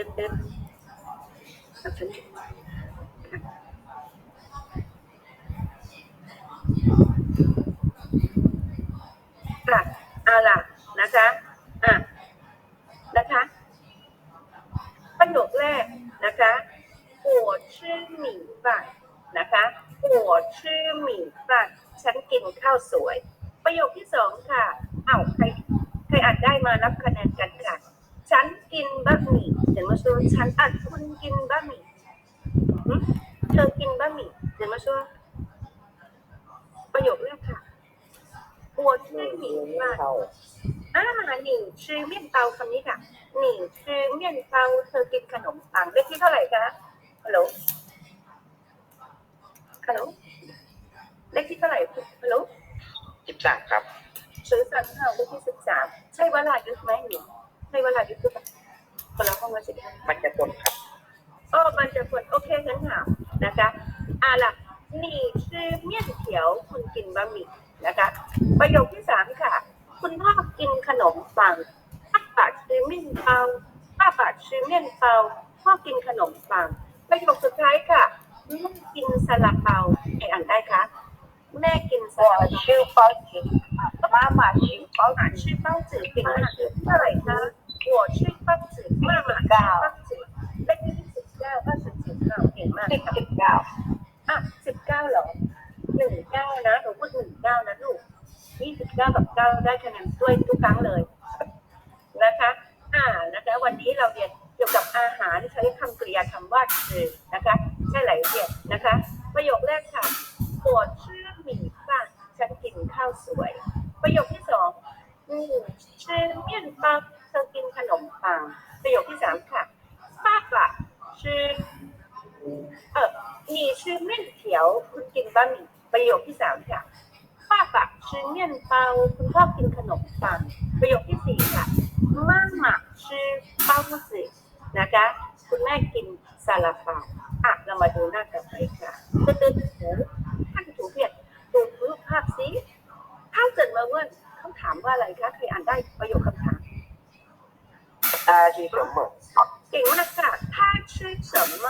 ป๊บแป๊บแบบนี้ค่ะเอาล่ะนะคะอะนะคะประโยคแรกนะคะหัวชื่อหมี่บัตนะคะหัวชื่อหมี่บัตฉันกินข้าวสวย ประโยคที่สองค่ะ เอาใครใครอ่านได้มารับคะแนนกันค่ะ ฉันกินบะหมี่ เดี๋ยวมา说ฉันอ่านคุณกินบะหมี่หึเธอกินบะหมี่เดี๋ยวมา说ประโยคแรกค่ะ我吃米饭อ่าหนิงชื่อเมี่ยนเตาคำนี้ค่ะหนิงชื่อเมี่ยนเตาเธอกินขนมปังเลขที่เท่าไหร่คะฮัลโหลฮัลโหลเลขที่เท่าไหร่ฮัลโหล สิบสามครับ ซื้อสันเท่าเลขที่สิบสามใช่เวลายุทธไหมหนิงใช่เวลายุทธหรือเปล่า คนละห้องละสิบห้ามันจะปนครับโอ้มันจะปนโอเคงั้นถามนะคะอ่าล่ะนี่คือเมี่ยนเขียวคุณกินบะหมี่นะคะ ประโยคที่สามค่ะ คุณพ่อกินขนมปังป้าปะซื้อเมี่ยนเปาป้าปะซื้อเมี่ยนเปาพ่อกินขนมปังประโยคสุดท้ายค่ะแม่กินสลัดเปาไออ่านได้คะแม่กินสลัดชื่อเปาจิ๋วมาหมาชื่อเปาจิ๋วชื่อเปาจิ๋วกินอะไรคะ 我ชื่อเป้าจืดมากมาเป้าจืดเลขที่สิบเก้าก็สิบสิบเก้าเก่งมากสิบค่ะสิบเก้าอะสิบเก้าเหรอหนึ่งเก้านะหนูพูดหนึ่งเก้านะลูกยี่สิบเก้ากับเก้าได้คะแนนด้วยทุกครั้งเลยนะคะอ่านะคะวันนี้เราเรียนเกี่ยวกับอาหารใช้คำกริยาคำว่าคือนะคะใช่หลายเรียนนะคะ ประโยคแรกค่ะปวดชื่อหมี่ป้าฉันกินข้าวสวย ประโยคที่สองอืมชื่อเมี่ยนปัง ธอกินขนมปัง ประโยคที่สามค่ะทราบละชื่อเออมีชื่อมันเขียวคุณกินบะหมี่ประโยคที่สามค่ะป้าปักชื่อเงียนเปาคุณชอบกินขนมปังประโยคที่สี่ค่ะม่าหมักชื่อเป้าสินะคะ คุณแม่กินซาลาเปาอะเรามาดูหน้ากันไปค่ะตึ๊ดหู อาชีสมหมด เก่งมากค่ะถ้าชื่อ什么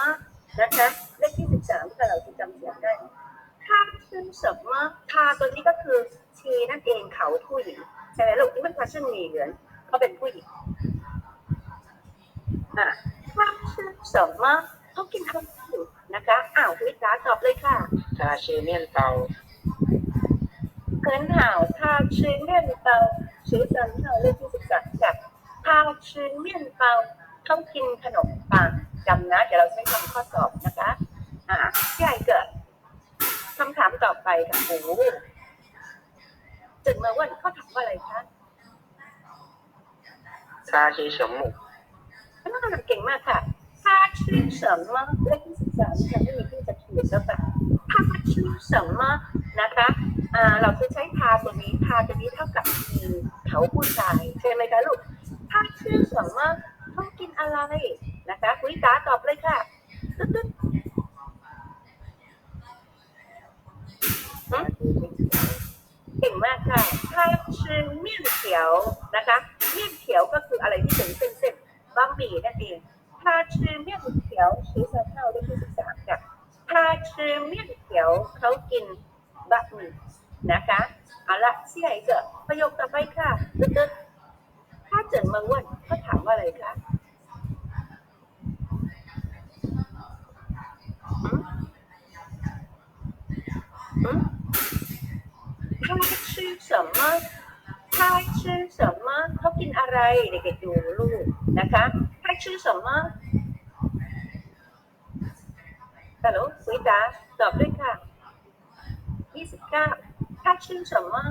นะคะเลขที่สิบสามค่ะเราจะจำเสียงได้ถ้าชื่อ什么ทาตัวนี้ก็คือชีนั่นเองเขาผู้หญิงใช่ไหมลูกนี่มันคือชื่อหนีเหรียญเขาเป็นผู้หญิงอ่ะถ้าชื่อ什么เขากินข้าวอยู่นะคะอ้าววิจาตอบเลยค่ะ ชาชีเมียนเตา 很好他吃面包十三号เลขที่สิบสามค่ะ างชื่อเมี่ยนเปาต้องกินขนมปังจำนะ เดี๋ยวเราใช้ทำข้อสอบนะคะ อ่าพี่ไอเกิดคำถามต่อไปค่ะโอ้จึงมาว่าเขาถามว่าอะไรคะซาชีเฉิงหมูพนักงานเก่งมากค่ะซาชีเฉิงมาเลขที่สิบสามยังไม่มีที่จะขีดแล้วค่ะถ้าชื่อเฉิงมานะคะอ่าเราจะใช้ทาตัวนี้ทาตัวนี้เท่ากับทีเขาผู้ชายใช่ไหมคะลูกาชื่อ什么เขากินอะไรนะคะคุยตาตอบเลยค่ะตึ๊ดตึ๊ดเก่งมากค่ะถ้าชื่อเมี่ยนเขียวนะคะเมี่ยนเขียวก็คืออะไรที่เป็นเส้นๆบะหมี่นั่นเองถ้าชื่อเมี่ยนเขียวชื่อสะเท่าได้ที่สิบสามค่ะถ้าชื่อเมี่ยนเขียวเขากินบะหมี่นะคะเอาละเสี่ยอีกเกอะประโยคต่อไปค่ะตึ๊ด ถ้าเจิดมาอ้วนเขาถามว่าอะไรคะเขาชื่อสมะถ้าชื่อสมะเขากินอะไรเด็กๆดูลูกนะคะถ้าชื่อสมะฮัลโหลคุยตาตอบด้วยค่ะยี่สิบเก้าถ้าชื่อสมะ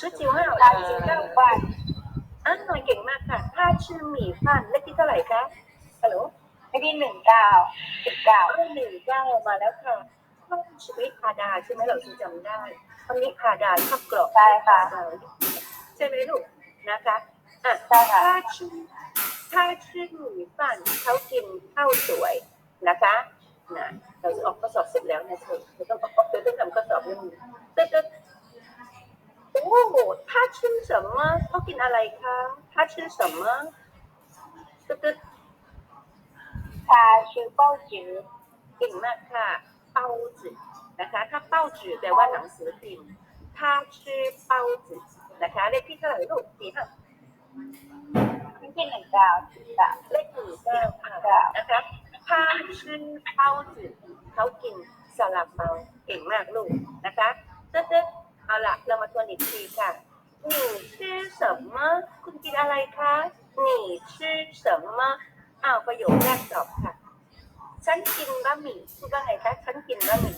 十九号他吃米饭， อ่าเก่งมากค่ะถ้าชื่อหมี่ฟันเลขที่เท่าไหร่คะฮัลโหล ไม่ได้หนึ่งเก้าสิบเก้า ข้อหนึ่งเก้ามาแล้วค่ะข้อชีวิตพาดาใช่ไหมเราถึงจำได้คำนี้พาดาชอบกรอบ ใช่ค่ะ ใช่ไหมลูกนะคะอ่ะ ใช่ค่ะ ถ้าชื่อถ้าชื่อหมี่ฟันเขากินข้าวสวยนะคะนะเราจะออกข้อสอบเสร็จแล้วนะเธอเธอต้องออกเธอต้องทำข้อสอบเรื่องนี้ตึ๊ดตึ๊ด โอ้他吃什么เขากินอะไรคะ他吃什么ตึ๊ดตึ๊ด 他吃报纸 เก่งมากค่ะเป้าจือนะคะ ถ้าเป้าจือแปลว่าหนังสือพิมพ์ถ้าชื่อเป้าจือนะคะเลขที่เท่าไหร่ลูกสี่ห้า ที่หนึ่งเก้าสิบเก้า เลขหนึ่งเก้าค่ะนะคะถ้าชื่อเป้าจือเขากินสลับเปาเก่งมากลูกนะคะตึ๊ดตึ๊ด เอาละเรามาทวนอีกทีค่ะหนีชื่อสมมะคุณกินอะไรคะหนีชื่อสมมะอ้าวประโยคแรกตอบค่ะ ฉันกินบะหมี่คุณว่าไงคะฉันกินบะหมี่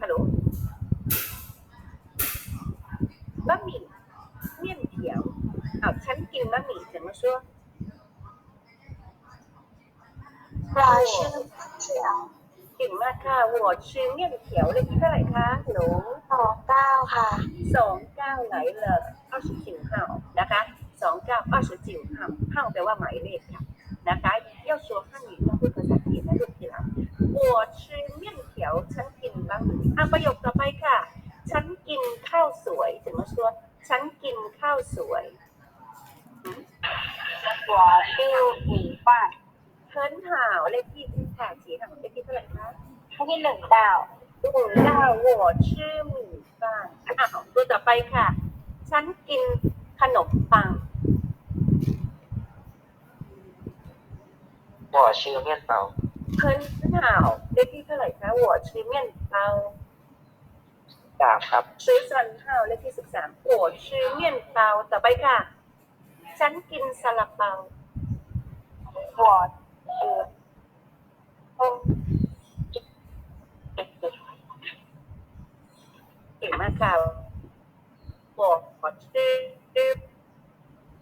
ฮัลโหลบะหมี่เมี่ยมเขียวอ้าวฉันกินบะหมี่เสร็จมาชั่วปลาชื่อเขียวเก่งมากค่ะหัวชื่อเมี่ยมเขียวเลขที่เท่าไหร่คะหนู สองเก้าค่ะ สองเก้าไหลเลย二十九号นะคะสองเก้า二十九号号แปลว่าหมายเลขค่ะนะคะ要说汉语ต้องพูดภาษาอังกฤษนะลูกทีหลัง我吃面条ฉันกินบะหมี่อ่ะประโยคต่อไปค่ะ ฉันกินข้าวสวยถึงมา说ฉันกินข้าวสวย 我吃米饭 เคินห่าวเลขที่ค่ะสีห่าวเลขที่เท่าไหร่คะ ที่หนึ่งเก้า หนึ่งเก้า我吃米 饭อ้าวตัวต่อไปค่ะ ฉันกินขนมปัง 我吃面包， เคินห่าวเลขที่เท่าไหร่คะ我吃面包สามครับ 十三号เลขที่สิบสาม我吃面包ต่อไปค่ะ ฉันกินซาลาเปา 我吃ต้ เก่งมากค่ะ我吃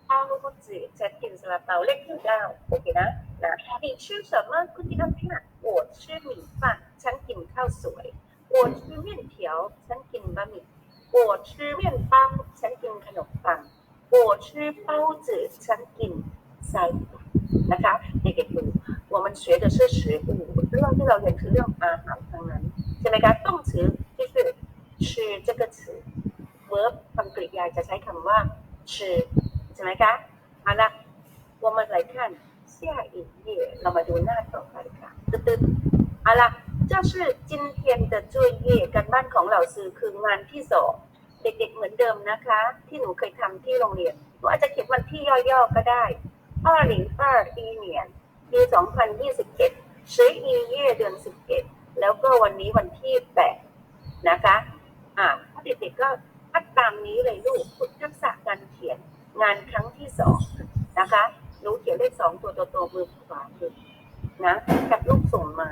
ข้าวจืดฉันกินซาลาเปาเลขที่เก้าโอเคนะนะ你吃什么คุณกินอะไรคะ我吃米饭ฉันกินข้าวสวย我吃面条ฉันกินบะหมี่我吃面包ฉันกินขนมปัง我吃包子ฉันกินไส้นะคะเด็กๆดู我们学的是食物เรื่องที่เราเรียนคือเรื่องอาหารทั้งนั้นใช่ไหมคะต้องถือ 就是吃这个词 verb คำกริยาจะใช้คำว่า吃ใช่ไหมคะเอาละ我们来看下一页เรามาดูหน้าต่อไปค่ะตึ๊ดๆเอาละ这是今天的作业การบ้านของเหล่าซื้อคืองานที่สองเด็กๆเหมือนเดิมนะคะ ที่หนูเคยทำที่โรงเรียนหนูอาจจะเขียนวันที่ย่อๆก็ได้2021年ปี2021 11月เดือน11 แล้วก็วันนี้วันที่8นะคะ อ่าเด็กๆก็พัดตามนี้เลยลูกฝึกทักษะการเขียนงานครั้งที่สองนะคะหนูเขียนเลขสองตัวโตๆมือขวาคือนะกับลูกส่งมา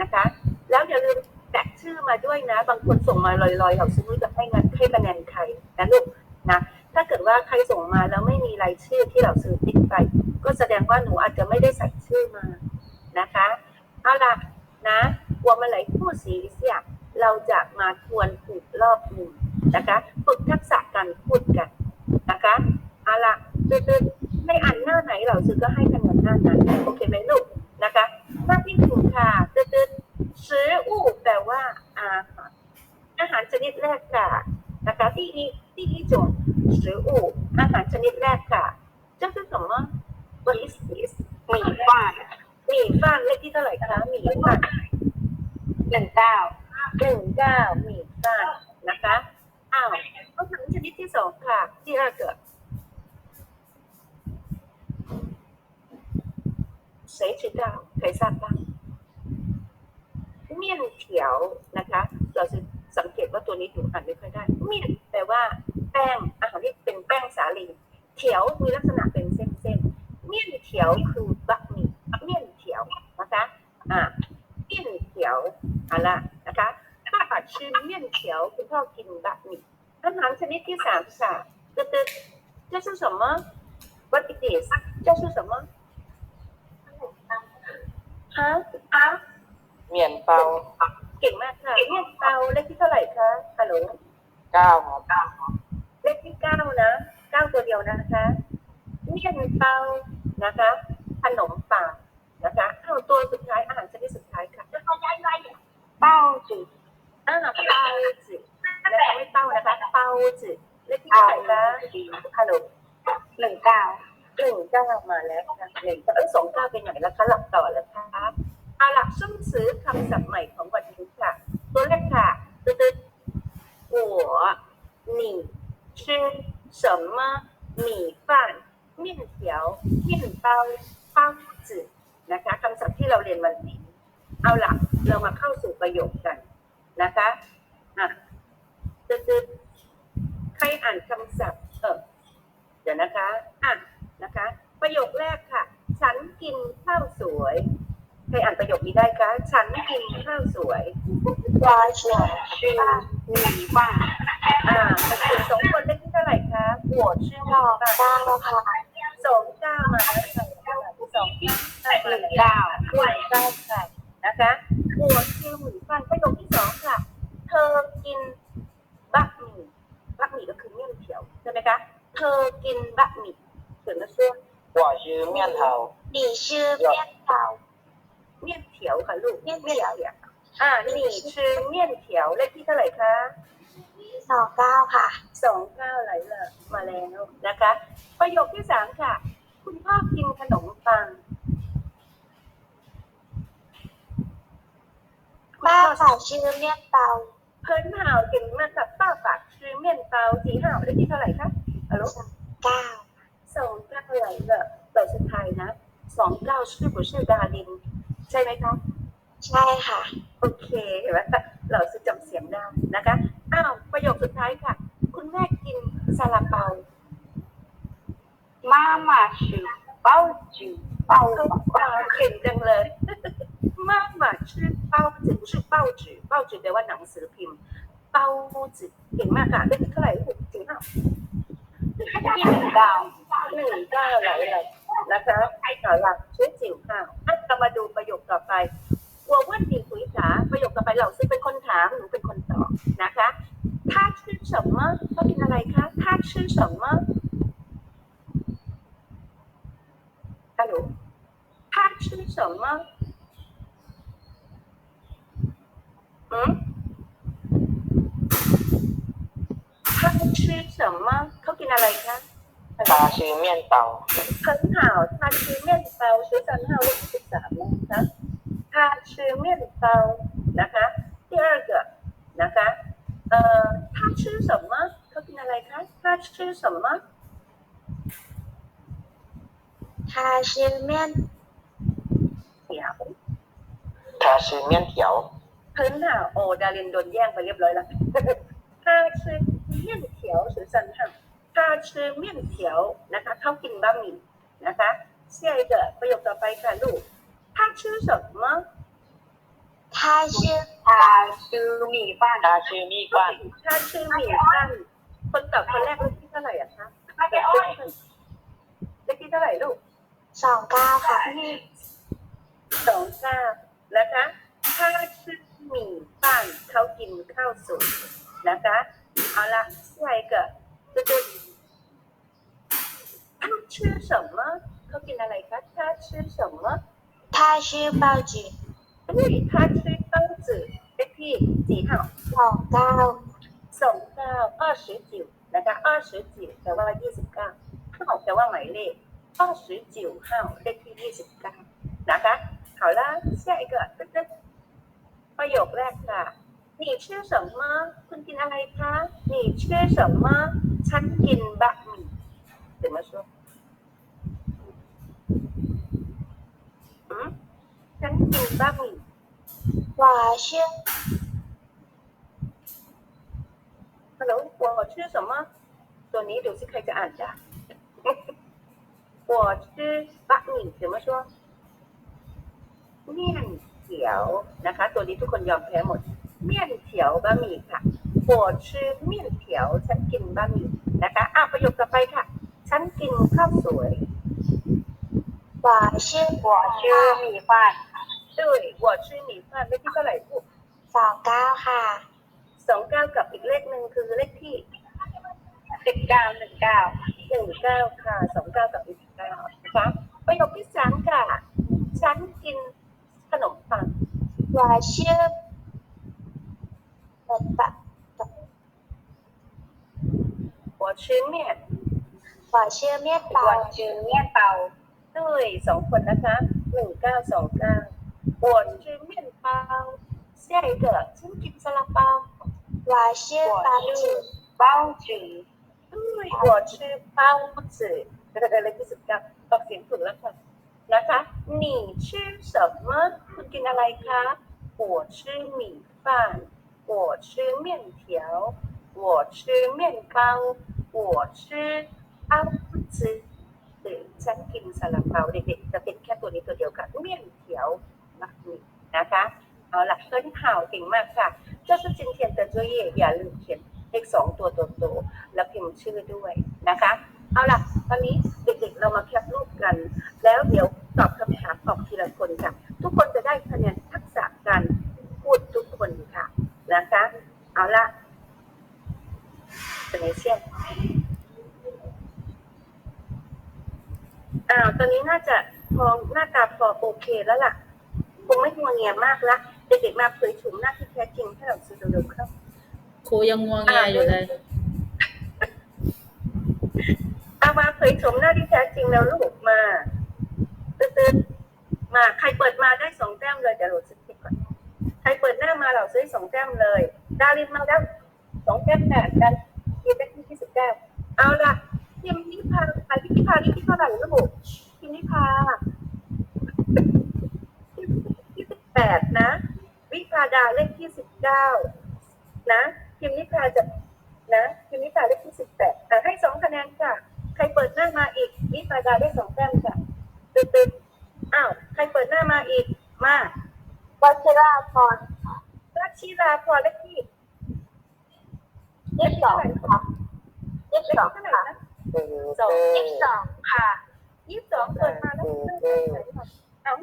นะคะ แล้วอย่าลืมแตะชื่อมาด้วยนะ บางคนส่งมาลอยๆเขาซื้อรู้จะให้งานให้คะแนนใครแต่ลูกนะถ้าเกิดว่าใครส่งมาแล้วไม่มีรายชื่อที่เราซื้อติดไป ก็แสดงว่าหนูอาจจะไม่ได้ใส่ชื่อมานะคะเอาล่ะนะวัวมาไหลคู่สีเสียเราจะมาทวน นะคะฝึกทักษะการพูดกันนะคะเอาละดิดๆไม่อ่านหน้าไหนเราซื้อก็ให้คะแนนหน้านั้นโอเคไหมลูกนะคะหน้าที่ถูกค่ะเดิดๆซื้ออู่แปลว่าอาหารอาหารชนิดแรกค่ะนะคะที่นี้ที่นี้จงซื้ออู่ 谁知道ใครทราบบ้างเมี่ยนเถียวนะคะ เราจะสังเกตว่าตัวนี้หนูอ่านไม่ค่อยได้ เมี่ยนแปลว่า แป้ง อาหารที่เป็นแป้งสาลี เถียวมีลักษณะเป็นเส้นๆ เมี่ยนเถียวคือบะหมี่เมี่ยนเถียวนะคะ อ่า เมี่ยนเถียวเอาละนะคะถ้าอาจชื่อเมี่ยนเถียวคุณพ่อกินบะหมี่อาหารชนิดที่สามค่ะตึ๊ดตึ๊ด这是什么 What it is 这是什么 ฮะ面包เก่งมากค่ะเมี่ยนเตาเลขที่เท่าไหร่คะฮัลโหลเก้าครับเลขที่เก้านะเก้าตัวเดียวนะคะเมี่ยนเตานะคะขนมปังนะคะเอาตัวสุดท้ายอาหารชนิดสุดท้ายค่ะเป้าจืดอาหารเปาจืดนะคะไม่เป้านะคะเป้าจืดเลขที่เท่าไหร่คะฮัลโหลหนึ่งเก้า หนึ่งเก้ามาแล้วค่ะหนึ่งเออสองเก้าเป็นไหนแล้วคะหลับต่อแล้วคะเอาหลักซึ่งซื้อคำศัพท์ใหม่ของวันนี้ค่ะ ตัวแรกค่ะตึ๊ดหัวหนีชื่อสมมะหนเมี่มี่ยนเปาเป้าจืนะคะคำศัพท์ที่เราเรียนวันนี้ เอาหลักเรามาเข้าสู่ประโยคกันนะคะอะตึ๊ดใครอ่านคำศัพท์เออเดี๋ยวนะคะอะะคะ ประโยคแรกค่ะ ฉันกินข้าวสวยใครอ่านประโยคนี้ได้คะฉันกินข้าวสวยยาสวยชื่อหนีว่าอ่าสองคนได้ที่เท่าไหร่คะหัวชื่อค่ะสองเจ้ามาแล้วค่ะ ก้าค่ะสองเก้าไหลเลยมาแล้วนะคะ ประโยคที่สามค่ะ คุณพ่อกินขนมปังป้าฝากชื่อเมี่ยนเปาเพิ่นห่าวเก่งมากกับป้าฝากชื่อเมี่ยนเปาจีห่าวเลขที่เท่าไหร่คะฮัลโหลเก้าสองเก้าไหลเลยเราสุดท้ายนะสองเก้าชื่อบุชื่อดารินใช่ไหมคะ ใช่ค่ะ โอเคเห็นไหมเราจะจำเสียงได้นะคะ อ้าว ประโยคสุดท้ายค่ะ คุณแม่กินซาลาเปามามาชิวเป้าจิวเป้าเป้าเก่งจังเลยมามาชื่อเป้าจิวชื่อเป้าจิวเป้าจิวแปลว่าหนังสือพิมพ์ เป้าจิวเก่งมากค่ะได้เท่าไหร่หกถึงห้าหนึ่งดาวหนึ่งดาวอะารอะไรนะคะใครต่อหลักชื่อจิ๋วค่ะถ้าเรามาดูประโยคต่อไปวัวว่านดีคุยขาประโยคต่อไปเราซื้อเป็นคนถามหนูเป็นคนตอบนะคะถ้าชื่อ什么เขากินอะไรคะถ้าชื่อ什么ฮัลโหลถ้าชื่อ什么อืมถ้าชื่อ什么เขากินอะไรคะ 他是面包，很好，他吃面包，十三号问题是什么 呢？他吃面包，นะคะ第二个นะคะเอ่อ他吃什么เขากินอะไรคะ他吃什么他是面เดี๋ยว 他是面条， 很好โอ้ดารินโดนแย่งไปเรียบร้อยแล้ว他吃面条十三号他吃面条นะคะเขากินบะหมี่นะคะ下一个ประโยคต่อไปค่ะลูก 他吃什么他是他吃米饭，他是米饭， ถ้าชื่อหมี่ท่านคนตอบคนแรกเลขที่เท่าไหร่อะคะเลขที่เท่าไหร่ลูก สองเก้าค่ะ สองเก้านะคะ ถ้าชื่อหมี่ป้านเขากินข้าวสุกนะคะ เอาละ下一个就是他吃什么เขากินอะไรคะ他吃什么 他是包子เฮ้ย他吃包子เลขที่สี่ห้า สองเก้า สองเก้า二十九นะคะ二十九แปลว่ายี่สิบเก้าห้าแปลว่าหมายเลข二十九号เลขที่ยี่สิบเก้านะคะ好啦下一个ตึ๊ดๆประโยคแรกค่ะ你吃什么คุณกินอะไรคะ你吃什么ฉันกินบะหมี่怎么说อืมฉั นกินบะหมี่ 我是 ฮัลโหล我吃什么ตัวนี้ดูสิใครจะอ่านจ้ะ 我吃บะหมี่怎么说เมี่ยนเขียวนะคะ ตัวนี้ทุกคนยอมแพ้หมด เมี่ยนเขียวบะหมี่ค่ะ我吃เมี่ยนเขียว ฉันกินบะหมี่นะคะอ่ะประโยคต่อไปค่ะ ฉันกินข้าวสวย 我吃我吃米饭对我吃米饭เลขที่เท่าไหร่ลูกสองเก้าค่ะสองเก้ากับอีกเลขหนึ่งคือเลขที่สิบเก้าหนึ่งเก้าหนึ่งเก้าค่ะสองเก้ากับอีกเก้านะคะประโยคที่สามค่ะ ฉันกินขนมปังวัวเชื่อเอนมปัวชื่อเมียเตาหัง我吃面我吃面包我吃面า วยสองคนนะคะหนึ่งเก้าสองเก้า我吃面包下一个请กินซาลาเปา 我吃包子 เป้าจือ ด้วย我吃包子เลขที่สิบเก้าออกเสียงถูกแล้วค่ะนะคะ你吃什么คุณกินอะไรคะ我吃米饭我吃面条我吃面包我吃 หรือฉันกินสลัดเปาเด็กๆจะเป็นแค่ตัวนี้ตัวเดียวค่ะเมี่ยงเขียวมักมีนะคะเอาหลักเส้นข่าวเก่งมากค่ะ เจ้าสุจินเทียนเตอร์จุ้ยอย่าลืมเขียนเลขสองตัวโตๆแล้วพิมพ์ชื่อด้วยนะคะ เอาล่ะ ตอนนี้เด็กๆเรามาแคปรูปกัน แล้วเดี๋ยวตอบคำถามออกทีละคนค่ะ ทุกคนจะได้คะแนนทักษะกันพูดทุกคนค่ะนะคะ เอาล่ะเป็นเช่น อ้าวตอนนี้น่าจะพอหน้าตาพอโอเคแล้วล่ะ คงไม่งัวเงียมากละเด็กๆมาเผยถุงหน้าที่แท้จริงให้เราซื้อเร็วๆครับครูยังงวงเงียอยู่เลยเอามาเผยโฉมหน้าที่แท้จริงแล้วลูกมาตื่นๆมาใครเปิดมาได้สองแต้มเลยเดี๋ยวเราซื้อติดก่อนใครเปิดหน้ามาเราซื้อสองแต้มเลย ดารินมาแล้วสองแต้มแบ่งกันทีมได้ที่ที่สิบแต้มเอาล่ะทีมนิพาใครพี่นิพาได้ที่เท่าไหร่ลูกทีมนิพาที่สิบแปดนะ วิพาดาเลขที่สิบเก้านะทีมนิพาจะนะพิมนิพาได้ที่สิบแปดอ่ให้สองคะแนนค่ะ ใครเปิดหน้ามาอีกนิพาดาได้สองแต้มค่ะตึ๊ดตึ๊ดอ้าว ใครเปิดหน้ามาอีก มาวัชราพรรัชชีราพรเลขที่ยี่สิบสองค่ะยี่สิบสองค่ะ สองยี่สองค่ะยี่สองเกิดมาแล้ว